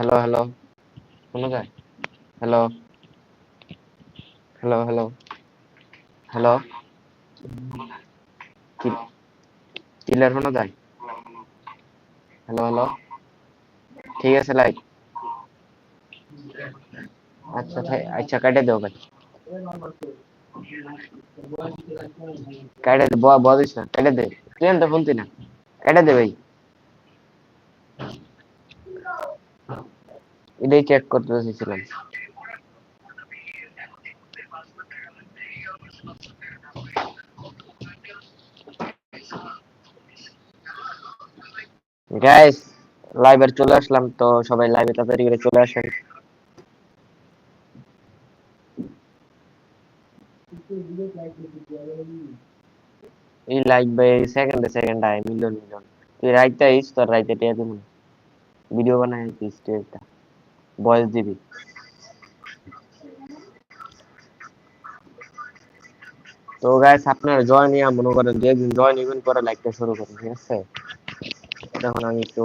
Hello hello শোনা যায়? Hello hello hello hello clear শোনা যায়? হ্যালো হ্যালো ঠিক আছে লাইক আচ্ছা আচ্ছা কাটে দেও ভাই কাটে দে, ব বলিস না, কাটে দে। তুই তো শুনতি না। কাটে দে ভাই। এটাই চেক করতে এসেছিলাম গাইস লাইভে চলে আসলাম তো সবাই লাইভে তাড়াতাড়ি করে চলে আসেন। এই লাইক বাই সেকেন্ডে সেকেন্ড আয় মিলিয়ন মিলিয়ন। তুই রাইতে আইস, তোর রাইতে টিয়া দিব। ভিডিও বানাই আইস একটা বয়স দিবি তো গাইস আপনারা জয়েন ইয়া মনে করেন যে জয়েন ইভেন্ট করে লাইকটা শুরু করেন ঠিক আছে? তখন আমি একটু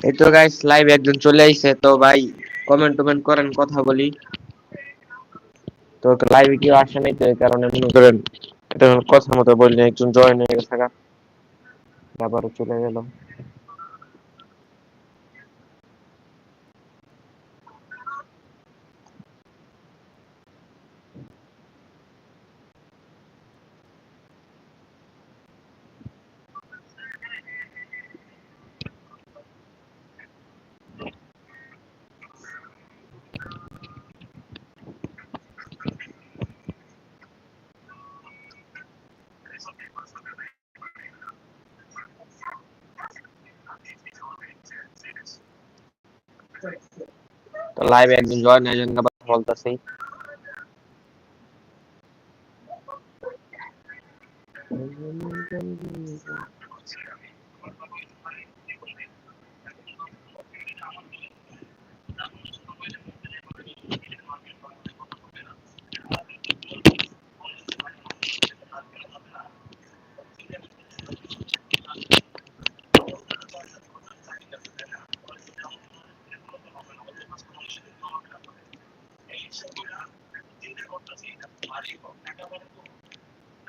এই তো গাইস লাইভ একজন চলে আইছে, তো ভাই কমেন্ট টমেন্ট করেন, কথা বলি। তো লাইভে কেউ আসে নাই তো এই কারণে মনে করেন এটা কথা মতো বললে একজন জয়েন হয়ে গেছে আবার চলে গেল লাইভে একজন জয়েন হয়ে যান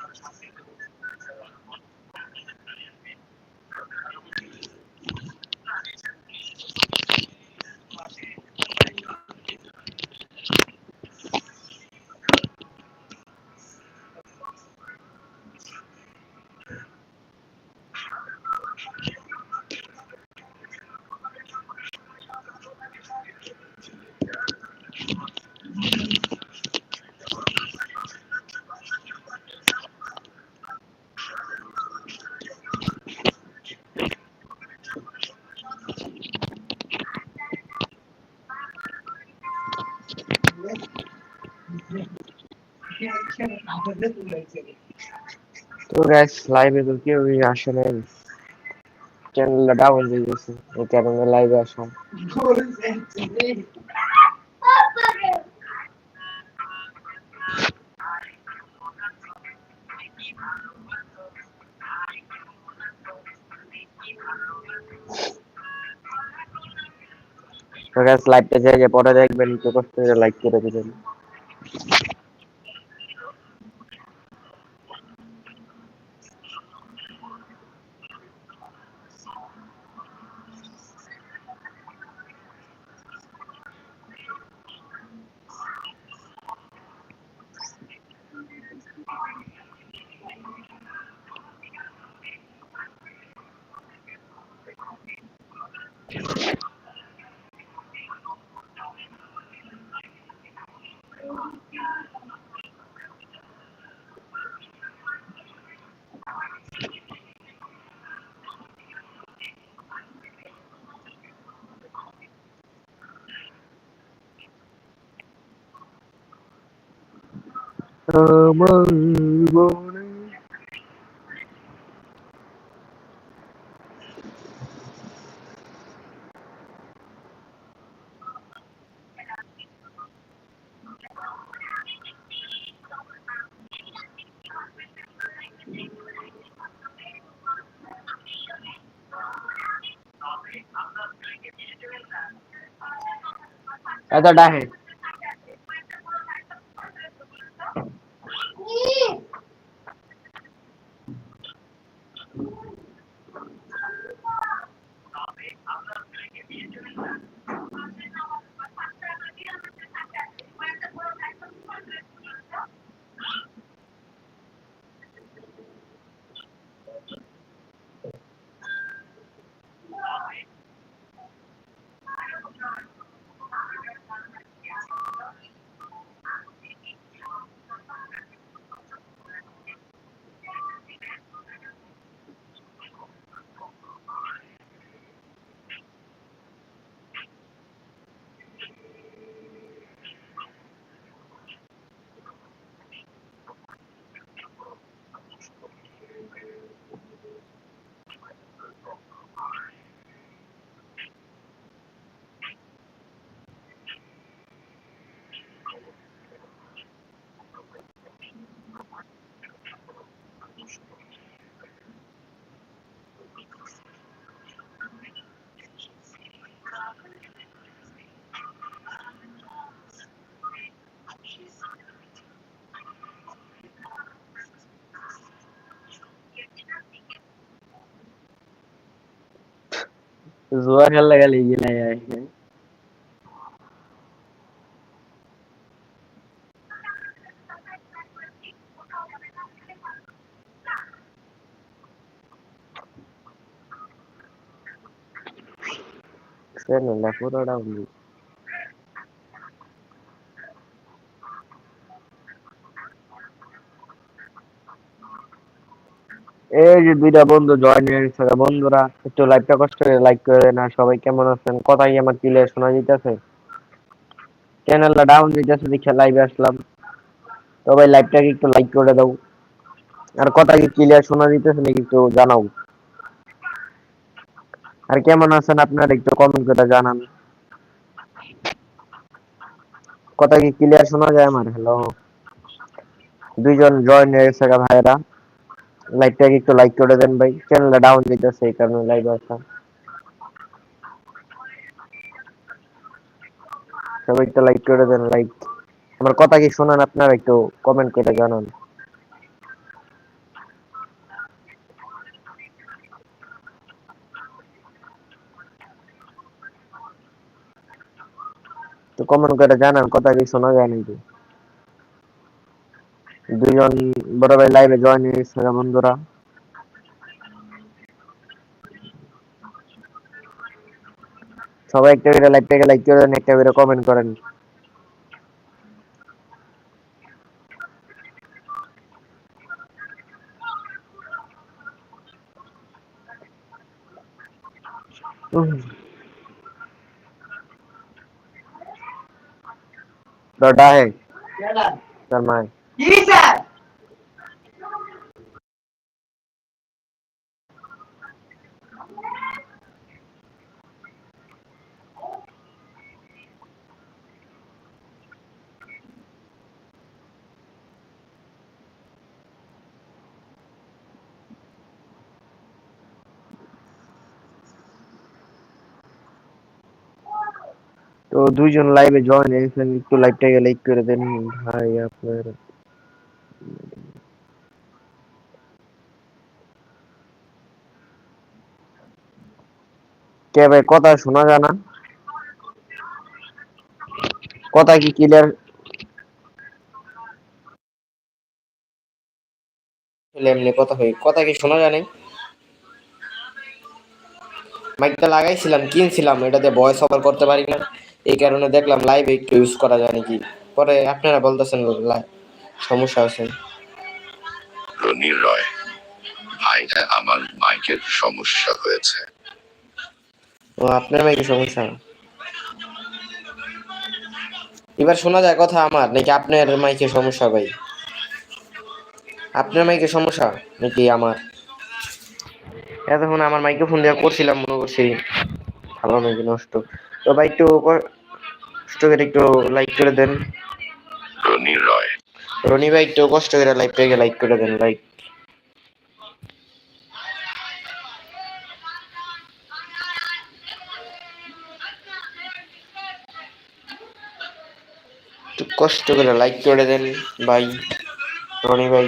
No sé si. তো গ্যাস লাইভে তো কেউ আসে নাই। চ্যানেলটা ডাউন হয়ে গেছে, এই কারণে লাইভে আসলাম তো গাইস লাইভটা যে পরে দেখবেন, একটু কষ্ট করে লাইক করে দিবেন। mơ mơ আমার মনে এত ডাহে জুয়া খেললে গেলে গেলে চ্যানেলটা পুরো ডাউন এই দুইটা বন্ধু জয়েন বন্ধুরা, একটু লাইভটা কষ্ট করে লাইক করে আর সবাই কেমন আছেন? কথাই আমার শোনা চ্যানেলটা ডাউন দেখে লাইভে আসলাম। লাইভটাকে একটু লাইক করে দাও। আর কথা কি ক্লিয়ার শোনা নাকি একটু জানাও। আর কেমন আছেন আপনারা একটু কমেন্ট করে জানান। কথা কি ক্লিয়ার শোনা যায় আমার হ্যালো দুইজন জয়েন হয়ে গেছে ভাইরা লাইভটাকে একটু লাইক করে দেন ভাই চ্যানেলটা ডাউন দিতেছে এই কারণে লাইভে আসা সবাই একটু লাইক করে দেন লাইক আমার কথা কি শোনান আপনারা একটু কমেন্ট করে জানান তো কমেন্ট করে জানান কথা কি শোনা যায় নাকি দুজন বড় ভাই লাইভে জয়েন হয়েছে বন্ধুরা সবাই একটা করে লাইভটাকে লাইক করে দেন একটা করে কমেন্ট করেন डॉट आहे शर्मा जी सर তো দুইজন লাইভে জয়েন হয়েছেন একটু লাইভটাকে লাইক করে দেন ভাই আপনার কে ভাই কথা শোনা যায় না? কথা কি ক্লিয়ার এমনি কথা হয় কথা কি শোনা যায় নাই? মাইকটা লাগাইছিলাম কিনছিলাম এটাতে ভয়েস ওভার করতে পারি না। এই কারণে দেখলাম লাইভে একটু ইউজ করা যায় নাকি? পরে আপনারা বলতেছেন লা- সমস্যা আছে। রনি রয় ভাইটা আমার মাইকের সমস্যা হয়েছে। ও আপনার মাইকে সমস্যা এবার শোনা যায় কথা আমার নাকি আপনার মাইকে সমস্যা ভাই? আপনার মাইকে সমস্যা নাকি আমার? এতক্ষণ আমার মাইকে ফোন দেওয়া করছিলাম মনে করছি ভালো নাকি নষ্ট। তো ভাই একটু কষ্ট করে একটু লাইক করে দেন। রনি রয়। রনি ভাই একটু কষ্ট করে লাইভটাকে লাইক করে দেন লাইক কষ্ট করে লাইক করে দেন, ভাই। রনি ভাই।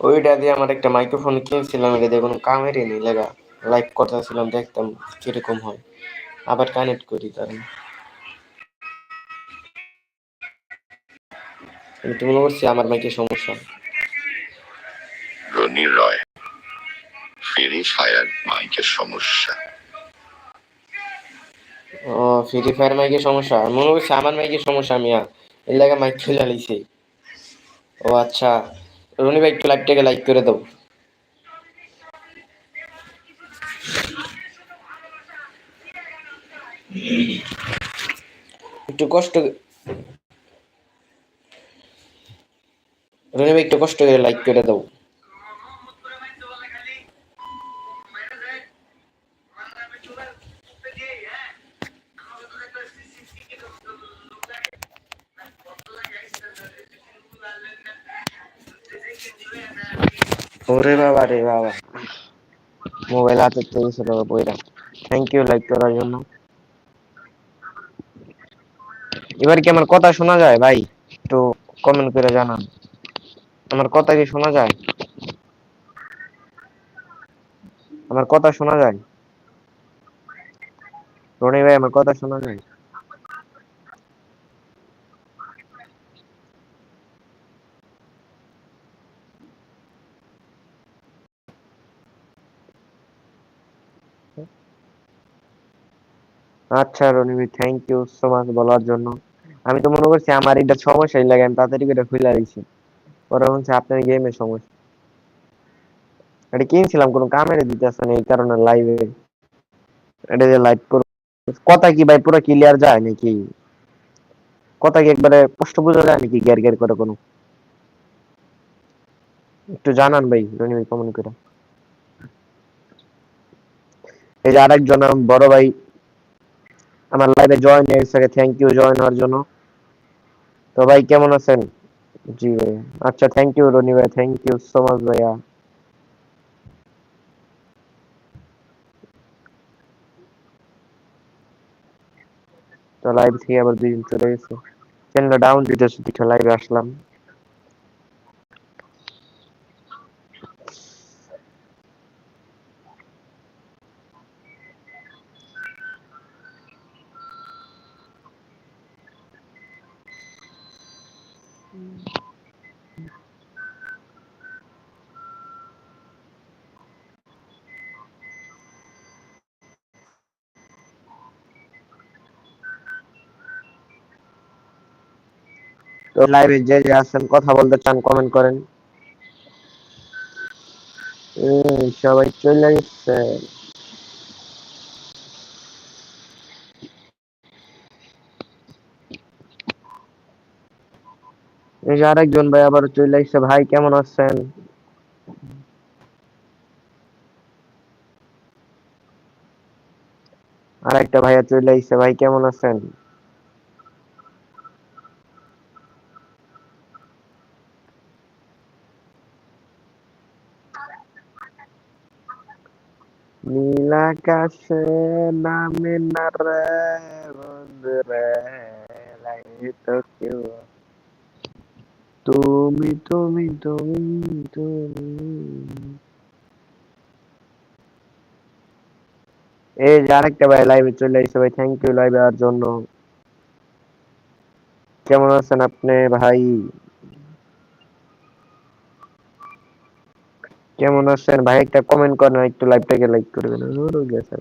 ওইটা দিয়ে আমার একটা মাইক্রোফোন কিনছিলাম, এটা দিয়ে কোনো কামেরই নেই, লেগা। লাইভ করতেছিলাম, দেখতাম কীরকম হয়। আবার কানেক্ট করি তার। আমি তো মনে করছি আমার মাইকে সমস্যা। রনি রয়, ফ্রি ফায়ার মাইকের সমস্যা। ও ফ্রি ফায়ার মাইকের সমস্যা। মনে করছি আমার মাইকের সমস্যা আমি এর লাগে মাইক খুলে লাইছি ও আচ্ছা। রনি ভাই, একটু লাইভটাকে লাইক করে দাও। একটু কষ্ট রনি ভাই, একটু কষ্ট করে লাইক করে দাও। ওরে বাবা রে বাবা। মোবাইল হাতে তো ছিল বইরা। থ্যাংক ইউ লাইক করার জন্য। এবার কি আমার কথা শোনা যায় ভাই? একটু কমেন্ট করে জানান। আমার কথা কি শোনা যায়? আমার কথা শোনা যায়? রনি ভাই, আমার কথা শোনা যায়? আচ্ছা রনি ভাই থ্যাংক ইউ সো মাচ বলার জন্য। আমি তো মনে করছি আমার এটা সমস্যাই লাগে, আমি তাড়াতাড়ি করে খুলে দিছি। পরে হচ্ছে আপনার গেমের সমস্যা। এটা কিনছিলাম, কোনো কামেরে দিতেছে না, এই কারণে লাইভে এটা যে লাইভ করব কথা কি ভাই, পুরো ক্লিয়ার যায় নাকি? কথা কি একবারে স্পষ্ট বোঝা যায় নাকি গ্যার গ্যার করে কোনো? একটু জানান ভাই রনি ভাই কমেন্ট করে? এই যে আরেকজন, বড় ভাই। আমার লাইভে জয়েন হয়েছে থ্যাংক ইউ জয়েন হওয়ার জন্য। তো ভাই, কেমন আছেন? জি ভাই আচ্ছা থ্যাংক ইউ রনি ভাই থ্যাংক ইউ সো মাচ ভাইয়া। তো লাইভ থেকে আবার দুদিন চলে গেছে। চ্যানেলটা ডাউন দিতেছে দুটো লাইভে আসলাম। তো লাইভে যে যে আছেন কথা বলতে চান কমেন্ট করেন। সবাই চলে গেছে এই আরেকজন ভাই আবার চলে আসছে ভাই, কেমন আছেন? আরেকটা ভাইয়া চলে আসছে ভাই, কেমন আছেন? আকাশে নামে না রে বন্ধু রে লাগে তো কেউ তুমি তুমি তুমি তুমি। এই যে আরেকটা ভাই লাইভে চলে এসেছে ভাই থ্যাংক ইউ লাইভে আর জন্য। কেমন আছেন আপনি ভাই? কেমন আছেন ভাই? একটা কমেন্ট করেন, একটু লাইভটাকে লাইক করে দেন। গেছে